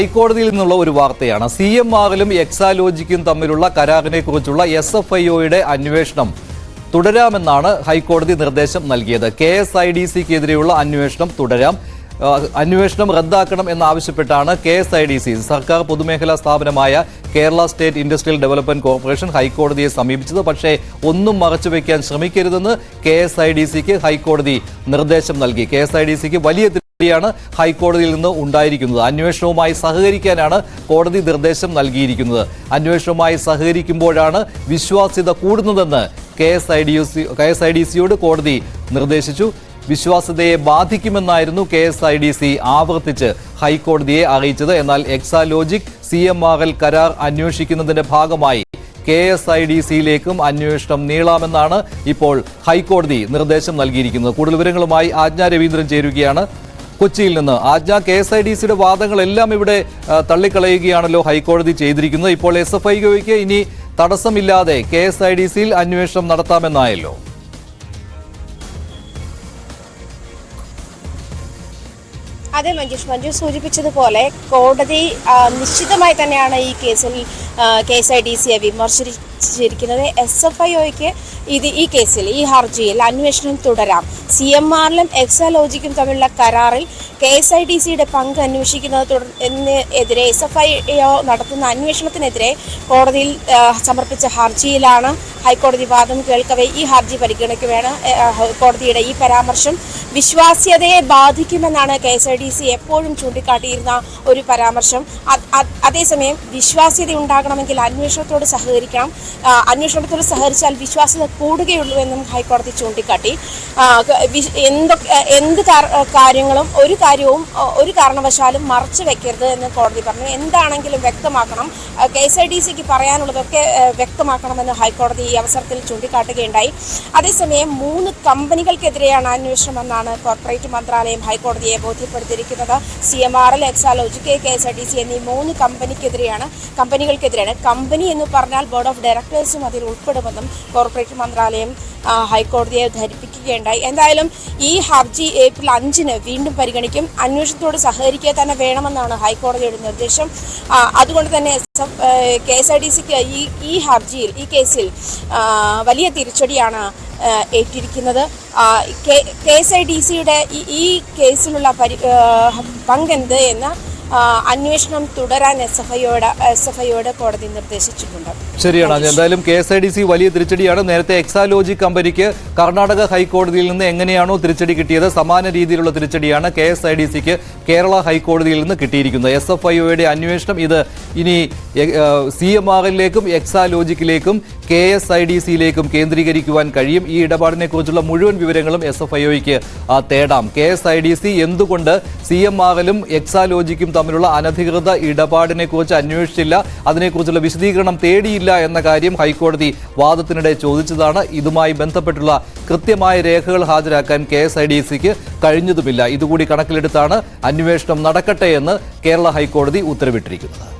ഹൈക്കോടതിയിൽ നിന്നുള്ള ഒരു വാർത്തയാണ്. സി എം ആറിലും എക്സാലോജിക്കും തമ്മിലുള്ള കരാറിനെ കുറിച്ചുള്ള എസ് എഫ് ഐ ഒയുടെ അന്വേഷണം തുടരാമെന്നാണ് ഹൈക്കോടതി നിർദ്ദേശം നൽകിയത്. കെ എസ് ഐ ഡി സിക്കെതിരെയുള്ള അന്വേഷണം തുടരാം. അന്വേഷണം റദ്ദാക്കണം എന്നാവശ്യപ്പെട്ടാണ് K S I D C. സർക്കാർ പൊതുമേഖലാ സ്ഥാപനമായ Kerala state industrial development corporation ഹൈക്കോടതിയെ സമീപിച്ചത്. പക്ഷേ ഒന്നും മറച്ചുവെക്കാൻ ശ്രമിക്കരുതെന്ന് കെ എസ് ഐ ഡി സിക്ക് ഹൈക്കോടതി നിർദ്ദേശം നൽകി. കെ എസ് ഐ ഡി സിക്ക് വലിയ ാണ് ഹൈക്കോടതിയിൽ നിന്ന് ഉണ്ടായിരിക്കുന്നത്. അന്വേഷണവുമായി സഹകരിക്കാനാണ് കോടതി നിർദ്ദേശം നൽകിയിരിക്കുന്നത്. അന്വേഷണവുമായി സഹകരിക്കുമ്പോഴാണ് വിശ്വാസ്യത കൂടുന്നതെന്ന് K S I D C K S I D സിയോട് കോടതി നിർദ്ദേശിച്ചു. വിശ്വാസ്യതയെ ബാധിക്കുമെന്നായിരുന്നു K S I D C ആവർത്തിച്ച് ഹൈക്കോടതിയെ അറിയിച്ചത്. എന്നാൽ Exalogic C M R L കരാർ അന്വേഷിക്കുന്നതിന്റെ ഭാഗമായി കെ എസ് ഐ ഡി സിയിലേക്കും അന്വേഷണം നീളാമെന്നാണ് ഇപ്പോൾ ഹൈക്കോടതി നിർദ്ദേശം നൽകിയിരിക്കുന്നത്. കൂടുതൽ വിവരങ്ങളുമായി ആജ്ഞ രവീന്ദ്രൻ ചേരുകയാണ്. കൊച്ചിയിൽ നിന്ന്. ആജ്ഞ കെ എസ് ഐ ഡി സിയുടെ വാദങ്ങളെല്ലാം ഇവിടെ തള്ളിക്കളയുകയാണല്ലോ ഹൈക്കോടതി ചെയ്തിരിക്കുന്നത്. ഇപ്പോൾ എസ് എഫ് ഐക്ക് ഇനി തടസ്സമില്ലാതെ കെ എസ് ഐ ഡി സിയിൽ അന്വേഷണം നടത്താമെന്നായല്ലോ. അതെ മഞ്ജുഷ്. മഞ്ജു സൂചിപ്പിച്ചതുപോലെ കോടതി നിശ്ചിതമായി തന്നെയാണ് ഈ കേസിൽ കെ എസ് ഐ ഡി സിയെ വിമർശിച്ചിരിക്കുന്നത് എസ് എഫ് ഐ ഒക്ക് ഇത് ഈ കേസിൽ ഈ ഹർജിയിൽ അന്വേഷണം തുടരാം. സി എം ആറിലും എക്സാലോജിക്കും തമ്മിലുള്ള കരാറിൽ കെ എസ് ഐ ഡി സിയുടെ പങ്ക് അന്വേഷിക്കുന്നത് എതിരെ എസ് എഫ് ഐ ഒ നടത്തുന്ന അന്വേഷണത്തിനെതിരെ കോടതിയിൽ സമർപ്പിച്ച ഹർജിയിലാണ് ഹൈക്കോടതി വാദം കേൾക്കവേ ഈ ഹർജി പരിഗണിക്കുകയാണ്. കോടതിയുടെ ഈ പരാമർശം വിശ്വാസ്യതയെ ബാധിക്കുമെന്നാണ് K S I D C എപ്പോഴും ചൂണ്ടിക്കാട്ടിയിരുന്ന ഒരു പരാമർശം. അത്- അത്- അതേസമയം വിശ്വാസ്യത ഉണ്ടാകണമെങ്കിൽ അന്വേഷണത്തോട് സഹകരിക്കണം അന്വേഷണത്തോട് സഹകരിച്ചാൽ വിശ്വാസ്യത കൂടുകയുള്ളൂ എന്നും ഹൈക്കോടതി ചൂണ്ടിക്കാട്ടി. എന്തൊക്കെ എന്ത് കാര്യങ്ങളും ഒരു കാര്യവും ഒരു കാരണവശാലും മറച്ചു വെക്കരുത് എന്ന് കോടതി പറഞ്ഞു. എന്താണെങ്കിലും വ്യക്തമാക്കണം. കെ എസ് ഐ ഡി സിക്ക് പറയാനുള്ളതൊക്കെ വ്യക്തമാക്കണമെന്ന് ഹൈക്കോടതി ഈ അവസരത്തിൽ ചൂണ്ടിക്കാട്ടുകയുണ്ടായി. അതേസമയം മൂന്ന് കമ്പനികൾക്കെതിരെയാണ് അന്വേഷണമെന്നാണ് കോർപ്പറേറ്റ് മന്ത്രാലയം ഹൈക്കോടതിയെ ബോധ്യപ്പെടുത്തിയിരിക്കുന്നത്. C M R L Exalogic K S I D C എന്നീ മൂന്ന് കമ്പനിക്കെതിരെയാണ് കമ്പനികൾക്കെതിരെയാണ്. കമ്പനി എന്ന് പറഞ്ഞാൽ ബോർഡ് ഓഫ് ഡയറക്ടേഴ്സും അതിൽ ഉൾപ്പെടുമെന്നും കോർപ്പറേറ്റ് മന്ത്രാലയം ഹൈക്കോടതിയെ ധരിപ്പിക്കുകയുണ്ടായി. എന്തായാലും ഈ ഹർജി ഏപ്രിൽ അഞ്ചിന് വീണ്ടും പരിഗണിക്കും. അന്വേഷണത്തോട് സഹകരിക്കുക തന്നെ വേണമെന്നാണ് ഹൈക്കോടതിയുടെ നിർദ്ദേശം. അതുകൊണ്ട് തന്നെ കെ എസ് ഐ ഡി സിക്ക് ഈ ഈ ഹർജിയിൽ ഈ കേസിൽ വലിയ തിരിച്ചടിയാണ് ഏറ്റിരിക്കുന്നത്. കെ എസ് ഐ ഡി സിയുടെ ഈ കേസിലുള്ള പരി പങ്കെന്ത് എന്ന് അന്വേഷണം തുടരാൻ എസ് എഫ് ഐയോട് എസ് എഫ് ഐയോട് കോടതി നിർദ്ദേശിച്ചിട്ടുണ്ട്. ശരിയാണ് എന്തായാലും K S I D C വലിയ തിരിച്ചടിയാണ്. നേരത്തെ എക്സാലോജി കമ്പനിക്ക് കർണാടക ഹൈക്കോടതിയിൽ നിന്ന് എങ്ങനെയാണോ തിരിച്ചടി കിട്ടിയത് സമാന രീതിയിലുള്ള തിരിച്ചടിയാണ് കെ എസ് ഐ ഡി സിക്ക് കേരള ഹൈക്കോടതിയിൽ നിന്ന് കിട്ടിയിരിക്കുന്നത്. എസ് എഫ് ഐഒയുടെ അന്വേഷണം ഇത് ഇനി സി എം ആറിലേക്കും എക്സാലോജിക്കിലേക്കും കെ എസ് ഐ ഡി സിയിലേക്കും കേന്ദ്രീകരിക്കുവാൻ കഴിയും. ഈ ഇടപാടിനെ കുറിച്ചുള്ള മുഴുവൻ വിവരങ്ങളും എസ് എഫ് ഐഒയ്ക്ക് തേടാം. K S I D C എന്തുകൊണ്ട് സി എം ആറിലും എക്സാലോജിക്കും തമ്മിലുള്ള അനധികൃത ഇടപാടിനെ കുറിച്ച് അന്വേഷിച്ചില്ല. അതിനെക്കുറിച്ചുള്ള വിശദീകരണം തേടിയില്ല എന്ന കാര്യം ഹൈക്കോടതി വാദത്തിനിടെ ചോദിച്ചതാണ്. ഇതുമായി ബന്ധപ്പെട്ടുള്ള കൃത്യമായ രേഖകൾ ഹാജരാക്കാൻ കെ എസ് ഐ ഡി സിക്ക് കഴിഞ്ഞതുമില്ല. ഇതുകൂടി കണക്കിലെടുത്താണ് അന്വേഷണം നടക്കട്ടെ എന്ന് കേരള ഹൈക്കോടതി ഉത്തരവിട്ടിരിക്കുന്നത്.